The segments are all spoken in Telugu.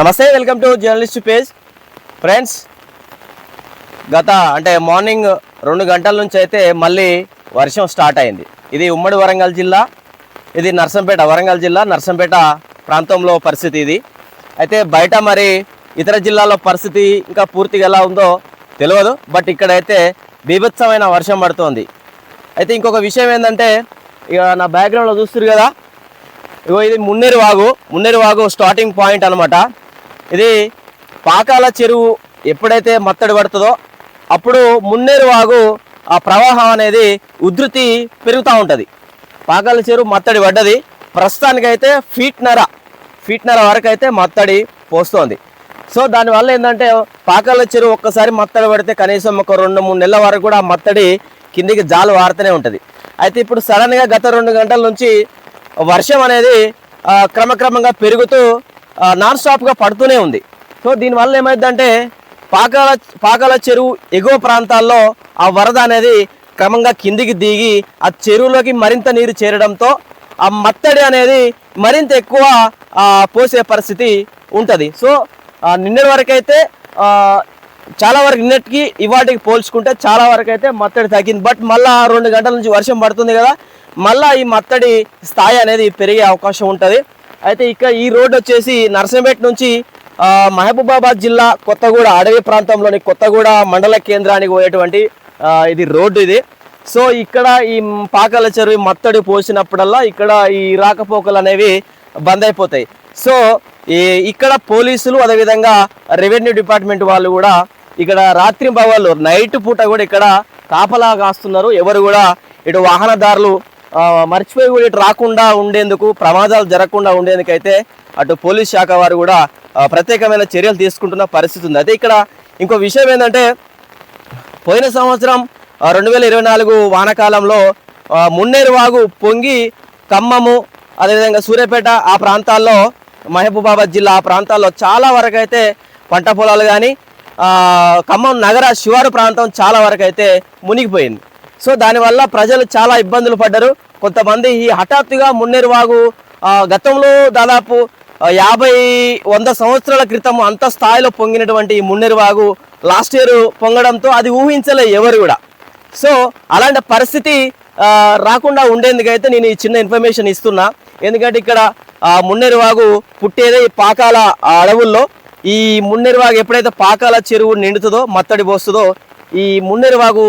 నమస్తే welcome to journalist page. Friends గత అంటే మార్నింగ్ రెండు గంటల నుంచి అయితే మళ్ళీ వర్షం స్టార్ట్ అయింది. ఇది ఉమ్మడి వరంగల్ జిల్లా ఇది నర్సంపేట వరంగల్ జిల్లా నర్సంపేట ప్రాంతంలో పరిస్థితి ఇది. అయితే బయట మరి ఇతర జిల్లాలో పరిస్థితి ఇంకా పూర్తిగా ఎలా ఉందో తెలియదు బట్ ఇక్కడైతే బీభత్సమైన వర్షం పడుతోంది. అయితే ఇంకొక విషయం ఏంటంటే ఇక నా బ్యాక్గ్రౌండ్లో చూస్తారు కదా ఇగో ఇది మున్నేరు వాగు మున్నేరు వాగు స్టార్టింగ్ పాయింట్ అనమాట ఇది పాకాల చెరువు ఎప్పుడైతే మత్తడి పడుతుందో అప్పుడు మున్నేరు వాగు ఆ ప్రవాహం అనేది ఉధృతి పెరుగుతూ ఉంటుంది. పాకాల చెరువు మత్తడి పడ్డది. ప్రస్తుతానికైతే ఫీట్నర ఫీట్నర వరకు అయితే మత్తడి పోస్తోంది. సో దానివల్ల ఏంటంటే పాకాల చెరువు ఒక్కసారి మత్తడి పడితే కనీసం ఒక రెండు మూడు నెలల వరకు కూడా ఆ మత్తడి కిందికి జాలు వారుతూనే ఉంటుంది. అయితే ఇప్పుడు సడన్గా గత రెండు గంటల నుంచి వర్షం అనేది క్రమక్రమంగా పెరుగుతూ నాన్ స్టాప్గా పడుతూనే ఉంది. సో దీనివల్ల ఏమైందంటే పాకాల పాకాల చెరువు ఎగువ ప్రాంతాల్లో ఆ వరద అనేది క్రమంగా కిందికి దిగి ఆ చెరువులోకి మరింత నీరు చేరడంతో ఆ మత్తడి అనేది మరింత ఎక్కువ పోసే పరిస్థితి ఉంటుంది. సో నిన్నటి వరకైతే చాలా వరకు నిన్నటికి ఇవాటికి పోల్చుకుంటే చాలా వరకు అయితే మత్తడి తగ్గింది. బట్ మళ్ళీ రెండు గంటల నుంచి వర్షం పడుతుంది కదా మళ్ళీ ఈ మత్తడి స్థాయి అనేది పెరిగే అవకాశం ఉంటుంది. అయితే ఇక్కడ ఈ రోడ్ వచ్చేసి నర్సంపేట నుంచి మహబూబాబాద్ జిల్లా కొత్తగూడ అడవి ప్రాంతంలోని కొత్తగూడ మండల కేంద్రానికి పోయేటువంటి ఇది రోడ్డు ఇది. సో ఇక్కడ ఈ పాకల చెరువు మత్తడి పోసినప్పుడల్లా ఇక్కడ ఈ రాకపోకలు అనేవి బంద్ అయిపోతాయి. సో ఈ ఇక్కడ పోలీసులు అదేవిధంగా రెవెన్యూ డిపార్ట్మెంట్ వాళ్ళు కూడా ఇక్కడ రాత్రి భవాళ్ళు నైట్ పూట కూడా ఇక్కడ కాపలా కాస్తున్నారు. ఎవరు కూడా ఇటు వాహనదారులు మర్చిపోయి కూడా ఇటు రాకుండా ఉండేందుకు ప్రమాదాలు జరగకుండా ఉండేందుకైతే అటు పోలీస్ శాఖ వారు కూడా ప్రత్యేకమైన చర్యలు తీసుకుంటున్న పరిస్థితి ఉంది. అయితే ఇక్కడ ఇంకో విషయం ఏంటంటే పోయిన సంవత్సరం రెండు వేల ఇరవై నాలుగు వానాకాలంలో మున్నేరువాగు మున్నేరు వాగు పొంగి ఖమ్మము అదేవిధంగా సూర్యాపేట ఆ ప్రాంతాల్లో మహబూబాబాద్ జిల్లా ఆ ప్రాంతాల్లో చాలా వరకు అయితే పంట పొలాలు కానీ ఖమ్మం నగర శివారు ప్రాంతం చాలా వరకు అయితే మునిగిపోయింది. సో దానివల్ల ప్రజలు చాలా ఇబ్బందులు పడ్డారు. కొంతమంది ఈ హఠాత్తుగా మున్నేరువాగు గతంలో దాదాపు యాభై వంద సంవత్సరాల క్రితం అంత స్థాయిలో పొంగినటువంటి ఈ మున్నేరువాగు లాస్ట్ ఇయర్ పొంగడంతో అది ఊహించలే ఎవరు కూడా. సో అలాంటి పరిస్థితి రాకుండా ఉండేందుకైతే నేను ఈ చిన్న ఇన్ఫర్మేషన్ ఇస్తున్నా. ఎందుకంటే ఇక్కడ ఆ, పుట్టేదే ఈ పాకాల అడవుల్లో. ఈ మున్నేరువాగు ఎప్పుడైతే పాకాల చెరువు నిండుతుందో మత్తడి పోస్తుందో ఈ మున్నెరువాగు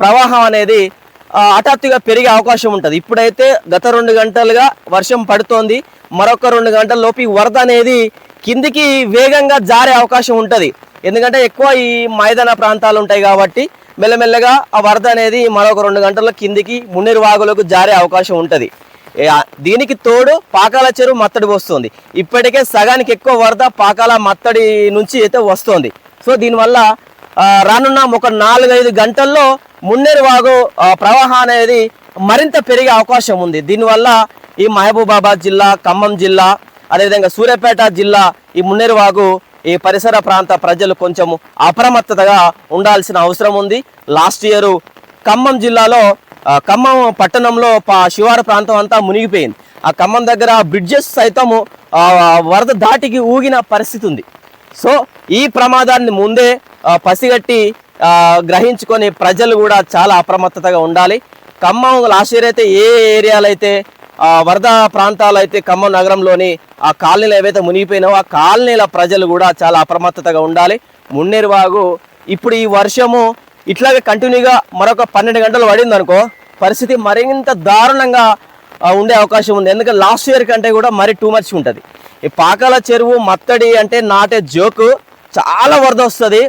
ప్రవాహం అనేది హఠాత్తుగా పెరిగే అవకాశం ఉంటుంది. ఇప్పుడైతే గత రెండు గంటలుగా వర్షం పడుతోంది. మరొక రెండు గంటల లోపు వరద అనేది కిందికి వేగంగా జారే అవకాశం ఉంటుంది. ఎందుకంటే ఎక్కువ ఈ మైదాన ప్రాంతాలు ఉంటాయి కాబట్టి మెల్లమెల్లగా ఆ వరద అనేది మరొక రెండు గంటల్లో కిందికి మున్నేరు వాగులకు జారే అవకాశం ఉంటుంది. దీనికి తోడు పాకాల చెరువు మత్తడి వస్తుంది ఇప్పటికే సగానికి ఎక్కువ వరద పాకాల మత్తడి నుంచి అయితే వస్తుంది. సో దీనివల్ల రానున్న ఒక నాలుగైదు గంటల్లో మున్నేరు వాగు ప్రవాహం అనేది మరింత పెరిగే అవకాశం ఉంది. దీనివల్ల ఈ మహబూబాబాద్ జిల్లా ఖమ్మం జిల్లా అదేవిధంగా సూర్యాపేట జిల్లా ఈ మున్నేరు వాగు ఈ పరిసర ప్రాంత ప్రజలు కొంచెం అప్రమత్తతగా ఉండాల్సిన అవసరం ఉంది. లాస్ట్ ఇయర్ ఖమ్మం జిల్లాలో ఖమ్మం పట్టణంలో పా- శివారు ప్రాంతం అంతా మునిగిపోయింది. ఆ ఖమ్మం దగ్గర బ్రిడ్జెస్ సైతము వరద దాటికి ఊగిన పరిస్థితి ఉంది. సో ఈ ప్రమాదాన్ని ముందే పసిగట్టి గ్రహించుకొని ప్రజలు కూడా చాలా అప్రమత్తతగా ఉండాలి. ఖమ్మం లాస్ట్ ఇయర్ అయితే ఏ ఏరియాలు అయితే వరద ప్రాంతాలు అయితే ఖమ్మం నగరంలోని ఆ కాలనీలు ఏవైతే మునిగిపోయినావో ఆ కాలనీల ప్రజలు కూడా చాలా అప్రమత్తతగా ఉండాలి. మున్నేరు వాగు ఇప్పుడు ఈ వర్షము ఇట్లాగే కంటిన్యూగా మరొక పన్నెండు గంటలు పడింది అనుకో పరిస్థితి మరింత దారుణంగా ఉండే అవకాశం ఉంది. ఎందుకంటే లాస్ట్ ఇయర్ కంటే కూడా మరీ టూ మచ్ ఉంటుంది. ఈ పాకాల చెరువు మత్తడి అంటే నాటే జోకు. చాలా వరద వస్తుంది.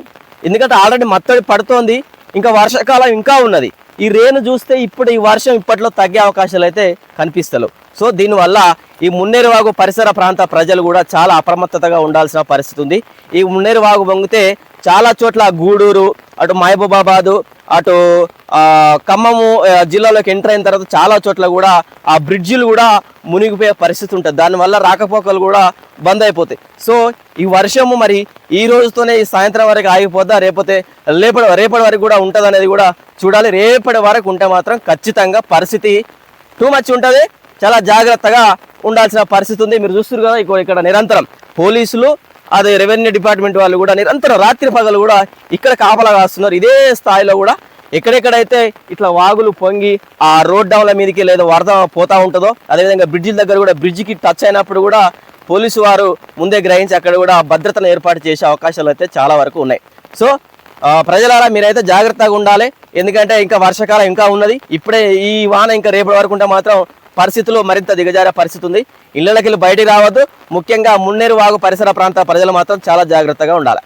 ఎందుకంటే ఆల్రెడీ మత్తడి పడుతోంది. ఇంకా వర్షాకాలం ఇంకా ఉన్నది. ఈ రేను చూస్తే ఇప్పుడు ఈ వర్షం ఇప్పట్లో తగ్గే అవకాశాలు అయితే కనిపిస్తలేవు సో దీనివల్ల ఈ మున్నేరువాగు పరిసర ప్రాంత ప్రజలు కూడా చాలా అప్రమత్తతగా ఉండాల్సిన పరిస్థితి ఉంది ఈ మున్నేరు వాగు చాలా చోట్ల గూడూరు అటు మహబూబాబాదు అటు ఖమ్మము జిల్లాలోకి ఎంటర్ అయిన తర్వాత చాలా చోట్ల కూడా ఆ బ్రిడ్జిలు కూడా మునిగిపోయే పరిస్థితి ఉంటుంది. దానివల్ల రాకపోకలు కూడా బంద్ అయిపోతాయి. సో ఈ వర్షము మరి ఈ రోజుతోనే ఈ సాయంత్రం వరకు ఆగిపోద్దా? రేపోతే రేపటి రేపటి వరకు కూడా ఉంటుంది అనేది కూడా చూడాలి. రేపటి వరకు ఉంటే మాత్రం ఖచ్చితంగా పరిస్థితి టూ మచ్ ఉంటుంది. చాలా జాగ్రత్తగా ఉండాల్సిన పరిస్థితి ఉంది. మీరు చూస్తున్నారు కదా ఇక్కడ నిరంతరం పోలీసులు అదే రెవెన్యూ డిపార్ట్మెంట్ వాళ్ళు కూడా నిరంతరం రాత్రి పగలు కూడా ఇక్కడ కాపలా కాస్తున్నారు. ఇదే స్థాయిలో కూడా ఎక్కడెక్కడైతే ఇట్లా వాగులు పొంగి ఆ రోడ్ డౌన్ల మీదకి లేదా వరద పోతా ఉంటుందో అదేవిధంగా బ్రిడ్జిల దగ్గర కూడా బ్రిడ్జికి టచ్ అయినప్పుడు కూడా పోలీసు వారు ముందే గ్రహించి అక్కడ కూడా భద్రతను ఏర్పాటు చేసే అవకాశాలు అయితే చాలా వరకు ఉన్నాయి. సో ప్రజలారా మీరైతే జాగ్రత్తగా ఉండాలి. ఎందుకంటే ఇంకా వర్షాకాలం ఇంకా ఉన్నది. ఇప్పుడే ఈ వాన ఇంకా రేపటి వరకు ఉంటే మాత్రం పరిస్థితులు మరింత దిగజారే పరిస్థితి ఉంది. ఇళ్ళకి వెళ్ళి బయటికి రావద్దు. ముఖ్యంగా మున్నేరు వాగు పరిసర ప్రాంత ప్రజలు మాత్రం చాలా జాగ్రత్తగా ఉండాలి.